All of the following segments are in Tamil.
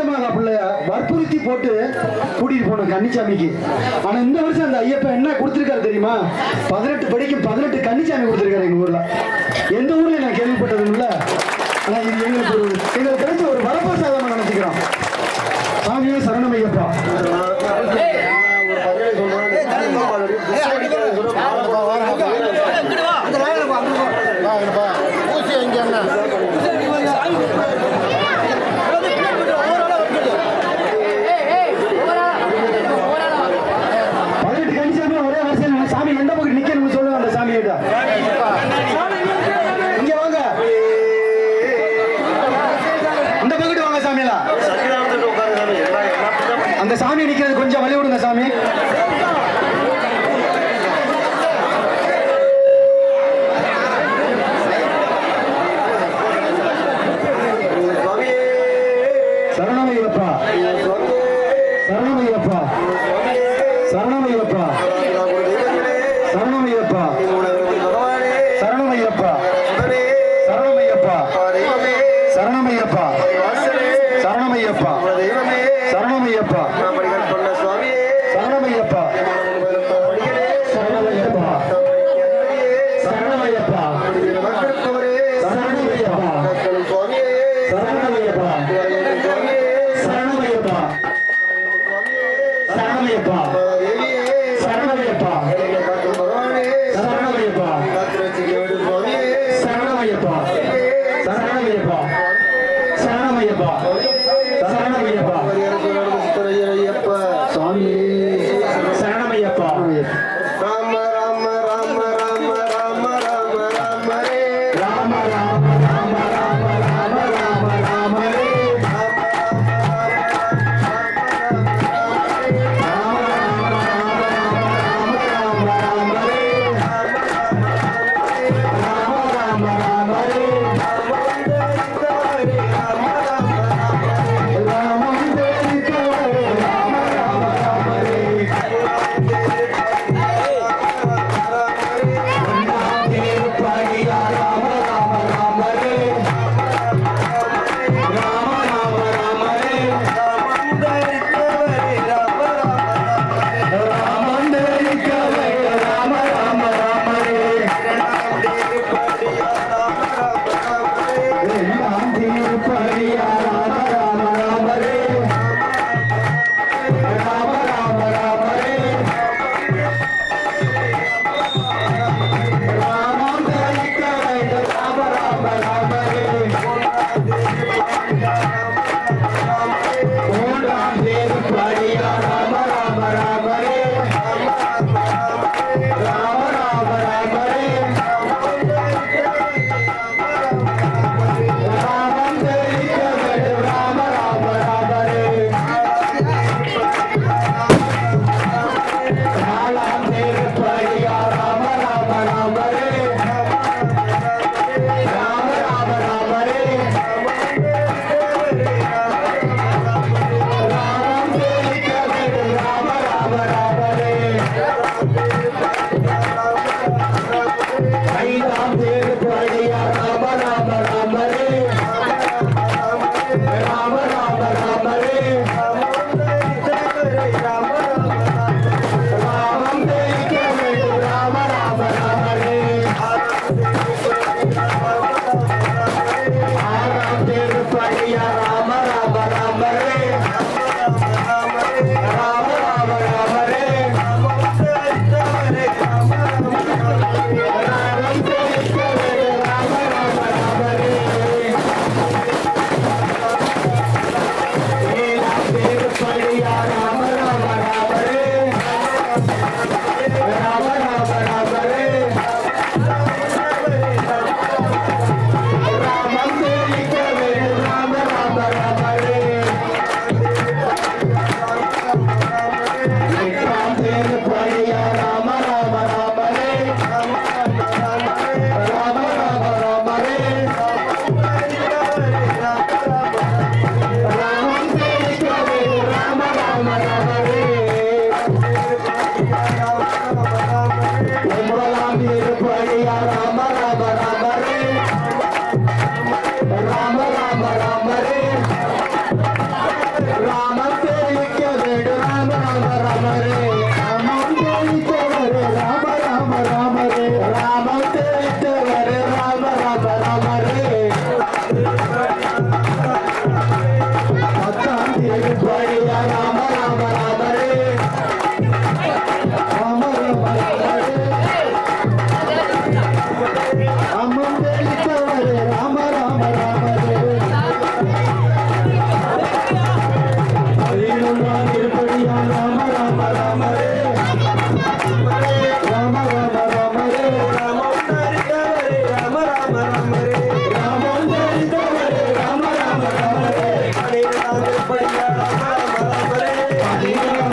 மஞ்சமாக பிள்ளைய வற்புறுத்தி போட்டு கூட்டிட்டு போனோம் கன்னிச்சாமிக்கு. ஆனா இந்த வருஷம் அந்த ஐயப்பன் என்ன கொடுத்திருக்காரு தெரியுமா? பதினெட்டு படிக்கும் பதினெட்டு கன்னிச்சாமி கொடுத்திருக்காரு எங்க ஊர்ல. எந்த ஊர்ல நான் கேள்விப்பட்டது?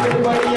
everybody.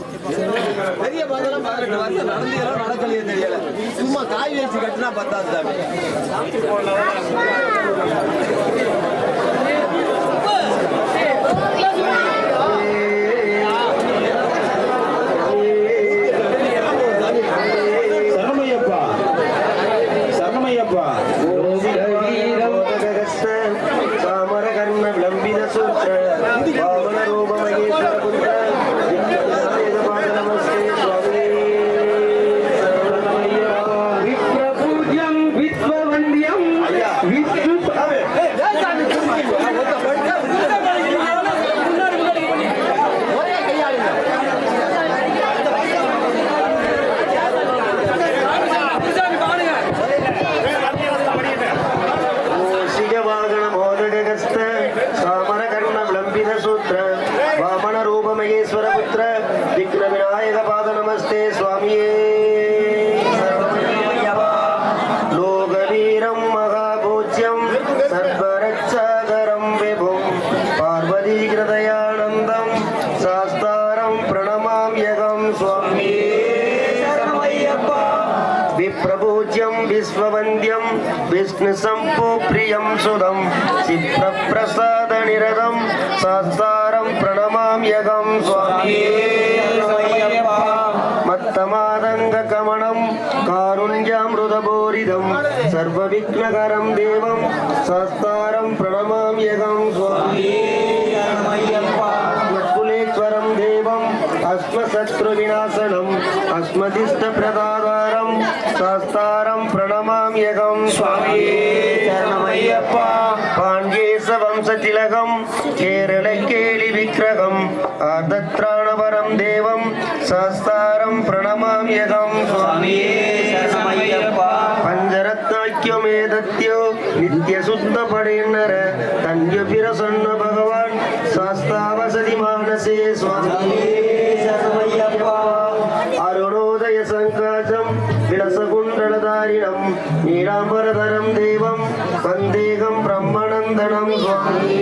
பெரிய பாதெல்லாம் பதினெட்டு வருஷம் நடந்தீங்களோ நடக்கலையே தெரியல. சும்மா காய் வச்சு கட்டினா பத்தாது சாமி. Thank. परिक्रमिणाय नमः சஸ்தாரம் பிரணமாம் யகம் சுவாமி. மத்குலேஸ்வரம் தேவம் அஸ்மசத்ரு விநாசனம் அஸ்மதிஷ்ட பிரதாதாரம் சஸ்தாரம் பிரணமாம் யகம். சுவாமி சரணமையப்பா பாண்டேச வம்சதிலகம் கேரள கேலி விக்கிரகம் ஆதத்ராணவரம் தேவம் சஸ்தாரம் பிரணமாம் Bendito, Bendito, Bendito, Bendito, Bendito,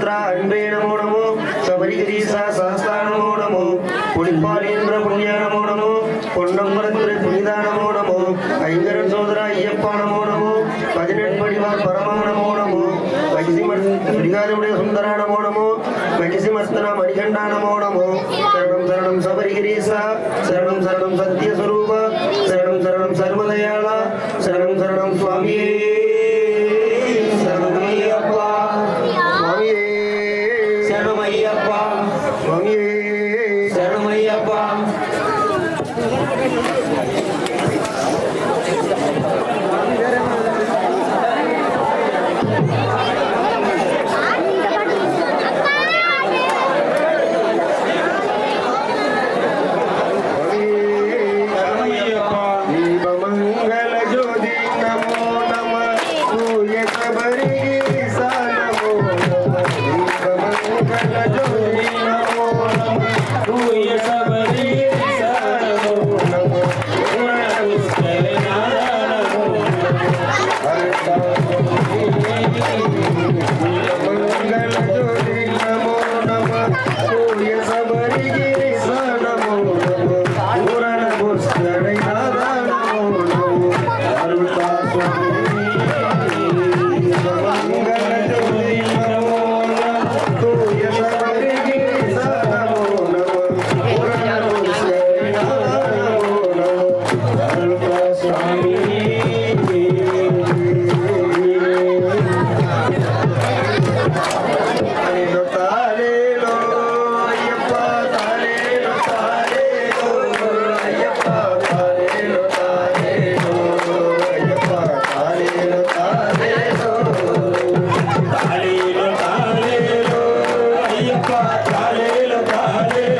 క్షేత్ర అంబే నమో నమో సహస్ర